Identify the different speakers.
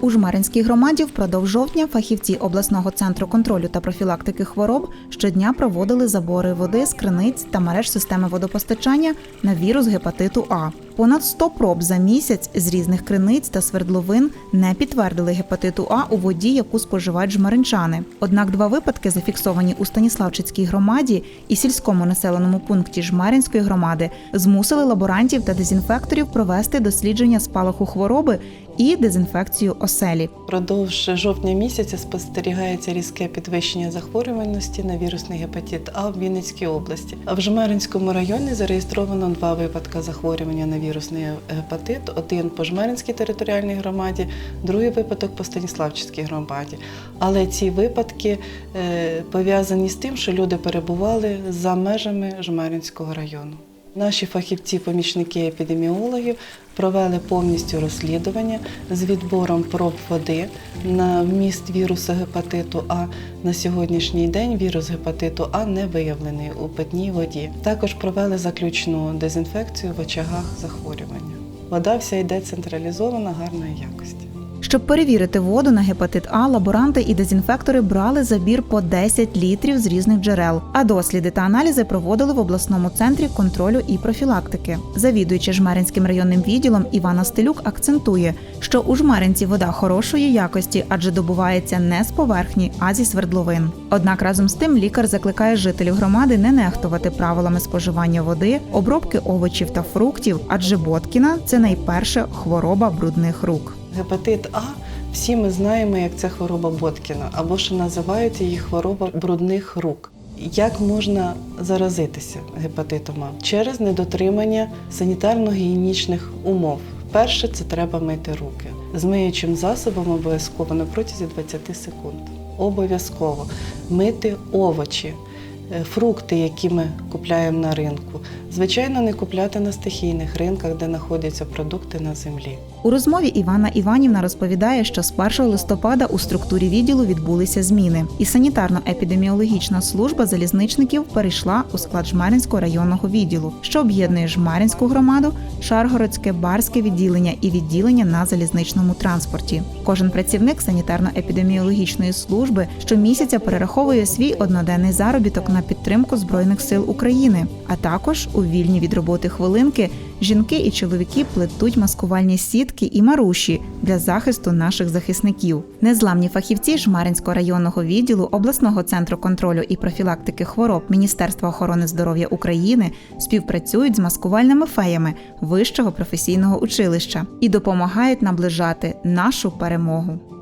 Speaker 1: У Жмеринській громаді впродовж жовтня фахівці обласного центру контролю та профілактики хвороб щодня проводили забори води з криниць та мереж системи водопостачання на вірус гепатиту А. Понад 100 проб за місяць з різних криниць та свердловин не підтвердили гепатиту А у воді, яку споживають жмеринчани. Однак два випадки, зафіксовані у Станіславчицькій громаді і сільському населеному пункті Жмеринської громади, змусили лаборантів та дезінфекторів провести дослідження спалаху хвороби і дезінфекцію оселі.
Speaker 2: Продовж жовтня місяця спостерігається різке підвищення захворюваності на вірусний гепатит А в Вінницькій області. А в Жмеринському районі зареєстровано два випадки захворювання на вірусний гепатит: один по Жмеринській територіальній громаді, другий випадок по Станіславчицькій громаді. Але ці випадки е, пов'язані з тим, що люди перебували за межами Жмеринського району. Наші фахівці, помічники епідеміологів провели повністю розслідування з відбором проб води на вміст вірусу гепатиту А. На сьогоднішній день вірус гепатиту А не виявлений у питній воді. Також провели заключну дезінфекцію в очагах захворювання. Вода вся йде централізована гарної якості.
Speaker 1: Щоб перевірити воду на гепатит А, лаборанти і дезінфектори брали забір по 10 літрів з різних джерел, а досліди та аналізи проводили в обласному центрі контролю і профілактики. Завідуючи Жмеринським районним відділом Івана Стелюк акцентує, що у Жмеринці вода хорошої якості, адже добувається не з поверхні, а зі свердловин. Однак разом з тим лікар закликає жителів громади не нехтувати правилами споживання води, обробки овочів та фруктів, адже Боткіна це найперше хвороба брудних рук.
Speaker 2: Гепатит А всі ми знаємо, як це хвороба Боткіна, або ще називають її хвороба брудних рук. Як можна заразитися гепатитом А? Через недотримання санітарно-гігієнічних умов. Перше це треба мити руки з миючим засобом обов'язково на протязі 20 секунд. Обов'язково мити овочі, фрукти, які ми купляємо на ринку. Звичайно, не купляти на стихійних ринках, де знаходяться продукти на землі.
Speaker 1: У розмові Івана Іванівна розповідає, що з 1 листопада у структурі відділу відбулися зміни, і санітарно-епідеміологічна служба залізничників перейшла у склад Жмеринського районного відділу, що об'єднує Жмеринську громаду, Шаргородське, Барське відділення і відділення на залізничному транспорті. Кожен працівник санітарно-епідеміологічної служби щомісяця перераховує свій одноденний заробіток на підтримку збройних сил України, а також у вільні від роботи хвилинки жінки і чоловіки плетуть маскувальні сітки і маруші для захисту наших захисників. Незламні фахівці Жмаринського районного відділу обласного центру контролю і профілактики хвороб Міністерства охорони здоров'я України співпрацюють з маскувальними феями вищого професійного училища і допомагають наближати нашу перемогу.